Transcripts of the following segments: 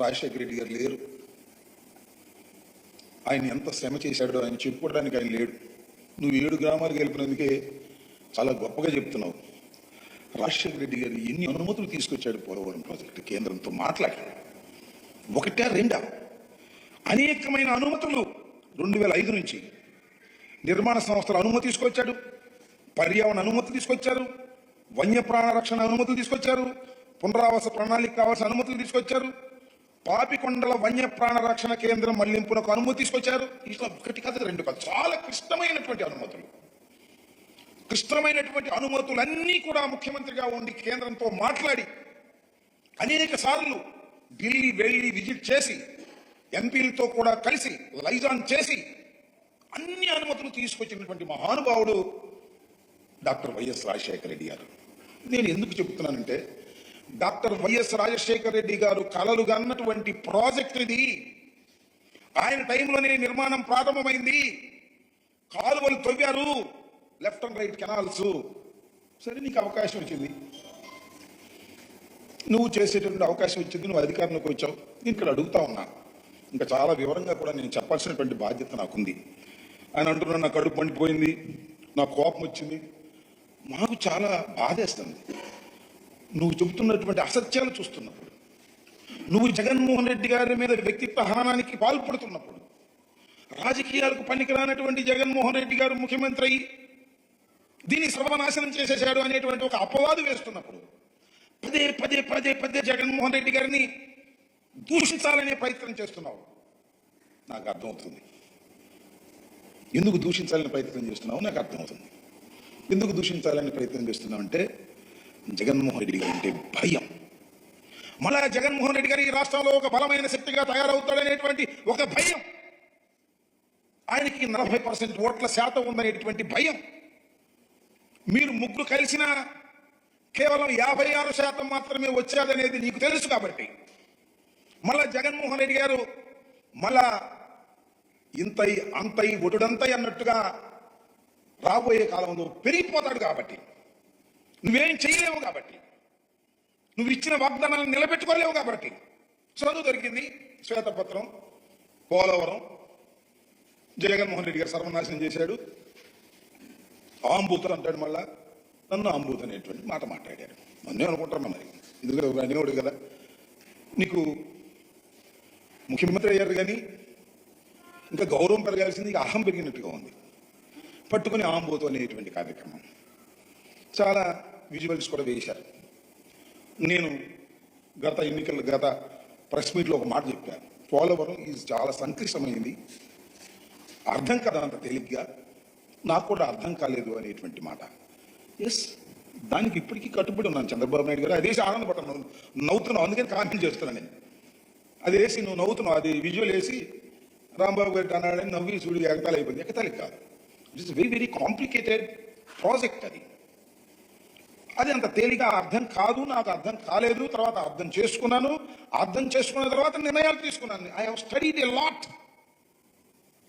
రాజశేఖర రెడ్డి గారు లేరు. ఆయన ఎంత శ్రమ చేశాడో ఆయన చెప్పుకోవడానికి ఆయన లేడు. నువ్వు ఏడు గ్రామాలకు గెలిపినందుకే చాలా గొప్పగా చెప్తున్నావు. రాజశేఖర రెడ్డి గారు ఎన్ని అనుమతులు తీసుకొచ్చాడు పోలవరం ప్రాజెక్టు కేంద్రంతో మాట్లాడి. ఒకటా రెండా? అనేకమైన అనుమతులు రెండు వేల ఐదు నుంచి. నిర్మాణ సంస్థల అనుమతి తీసుకొచ్చాడు. పర్యావరణ అనుమతి తీసుకొచ్చారు. వన్యప్రాణ రక్షణ అనుమతులు తీసుకొచ్చారు. పునరావాస ప్రణాళిక కావాల్సిన అనుమతులు తీసుకొచ్చారు. పాపికొండల వన్యప్రాణ రక్షణ కేంద్రం మళ్ళింపునకు అనుమతి తీసుకొచ్చారు. ఇట్లా ఒకటి కాదు రెండు కాదు. చాలా క్లిష్టమైనటువంటి అనుమతులు. క్లిష్టమైనటువంటి అనుమతులన్నీ కూడా ముఖ్యమంత్రిగా ఉండి కేంద్రంతో మాట్లాడి అనేక సార్లు ఢిల్లీ వెళ్ళి విజిట్ చేసి ఎంపీలతో కూడా కలిసి లైజాన్ చేసి అన్ని అనుమతులు తీసుకొచ్చినటువంటి మహానుభావుడు డాక్టర్ వైఎస్ రాజశేఖర రెడ్డి గారు. నేను ఎందుకు చెబుతున్నానంటే డాక్టర్ వైఎస్ రాజశేఖర రెడ్డి గారు కలలు కన్నటువంటి ప్రాజెక్ట్ ఇది ఆయన టైంలోనే నిర్మాణం ప్రారంభమైంది. కాలువలు తవ్వారు. Left and right canals. సరే నీకు అవకాశం వచ్చింది. నువ్వు చేసేటువంటి అవకాశం వచ్చింది నువ్వు అధికారంలోకి వచ్చావు. నేను ఇక్కడ అడుగుతా ఉన్నా. ఇంకా చాలా వివరంగా కూడా నేను చెప్పాల్సినటువంటి బాధ్యత నాకుంది. ఆయన అంటున్నా నా కడుపు పండిపోయింది నా కోపం వచ్చింది. మాకు చాలా బాధేస్తుంది. నువ్వు చెబుతున్నటువంటి అసత్యాలు చూస్తున్నప్పుడు నువ్వు జగన్మోహన్ రెడ్డి గారి మీద వ్యక్తిత్వ హానానికి పాల్పడుతున్నప్పుడు రాజకీయాలకు పనికిరానటువంటి జగన్మోహన్ రెడ్డి గారు ముఖ్యమంత్రి అయ్యి దీన్ని సర్వనాశనం చేసేశాడు అనేటువంటి ఒక అపవాదు వేస్తున్నప్పుడు పదే పదే పదే పదే జగన్మోహన్ రెడ్డి గారిని దూషించాలనే ప్రయత్నం చేస్తున్నావు. నాకు అర్థమవుతుంది. ఎందుకు దూషించాలని ప్రయత్నం చేస్తున్నావు? నాకు అర్థమవుతుంది. ఎందుకు దూషించాలని ప్రయత్నం చేస్తున్నావు అంటే జగన్మోహన్ రెడ్డి గారు అంటే భయం. మళ్ళా జగన్మోహన్ రెడ్డి గారు ఈ రాష్ట్రంలో ఒక బలమైన శక్తిగా తయారవుతాడనేటువంటి ఒక భయం. ఆయనకి నలభై పర్సెంట్ ఓట్ల శాతం ఉందనేటువంటి భయం. మీరు ముగ్గురు కలిసిన కేవలం యాభై ఆరు శాతం మాత్రమే వచ్చేదనేది నీకు తెలుసు కాబట్టి. మళ్ళా జగన్మోహన్ రెడ్డి గారు మళ్ళా ఇంతై అంతై ఒటుడంతై అన్నట్టుగా రాబోయే కాలంలో పెరిగిపోతాడు కాబట్టి. నువ్వేం చేయలేవు కాబట్టి. నువ్వు ఇచ్చిన వాగ్దానాలను నిలబెట్టుకోలేవు కాబట్టి. చదువు దొరికింది శ్వేతపత్రం పోలవరం. జగన్మోహన్ రెడ్డి గారు సర్వనాశనం చేశాడు. ఆంబూతులు అంటాడు మళ్ళా. నన్ను ఆంబూత్ అనేటువంటి మాట మాట్లాడారు. నన్నే అనుకుంటాం మరి. ఎందుకంటే ఒక అనేవాడు కదా. నీకు ముఖ్యమంత్రి అయ్యారు కానీ ఇంకా గౌరవం పెరగాల్సింది అహం పెరిగినట్టుగా ఉంది. పట్టుకుని ఆంబోతు అనేటువంటి కార్యక్రమం. చాలా విజువల్స్ కూడా వేశారు. నేను గత ఎన్నికల గత ప్రెస్ మీట్లో ఒక మాట చెప్పాను. పోలవరం ఇది చాలా సంక్లిష్టమైంది. అర్థం కదా అంత తేలిగ్గా నాకు కూడా అర్థం కాలేదు అనేటువంటి మాట. ఎస్ దానికి ఇప్పటికీ కట్టుబడి ఉన్నాను చంద్రబాబు నాయుడు గారు. అదేసి ఆనందపడుతున్నాను నవ్వుతున్నావు. అందుకని కామెంట్ చేస్తున్నాను నేను. అది వేసి నువ్వు నవ్వుతున్నావు. అది విజువల్ వేసి రాంబాబు గారికి అన్నాడని నవ్వి చూడు ఎగతాలు అయిపోయింది. ఎగతాలి కాదు. It's very very complicated project అది. అది అంత తేలిగా అర్థం కాదు నాకు అర్థం కాలేదు తర్వాత అర్థం చేసుకున్నాను. అర్థం చేసుకున్న తర్వాత నిర్ణయాలు తీసుకున్నాను. I have studied a lot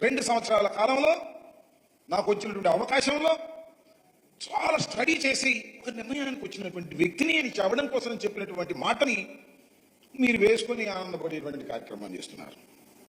రెండు సంవత్సరాల కాలంలో నాకు వచ్చినటువంటి అవకాశంలో చాలా స్టడీ చేసి ఒక నిర్ణయానికి వచ్చినటువంటి వ్యక్తిని అని చెప్పడం కోసం చెప్పినటువంటి మాటని మీరు వేసుకొని ఆనందపడేటువంటి కార్యక్రమం చేస్తున్నారు.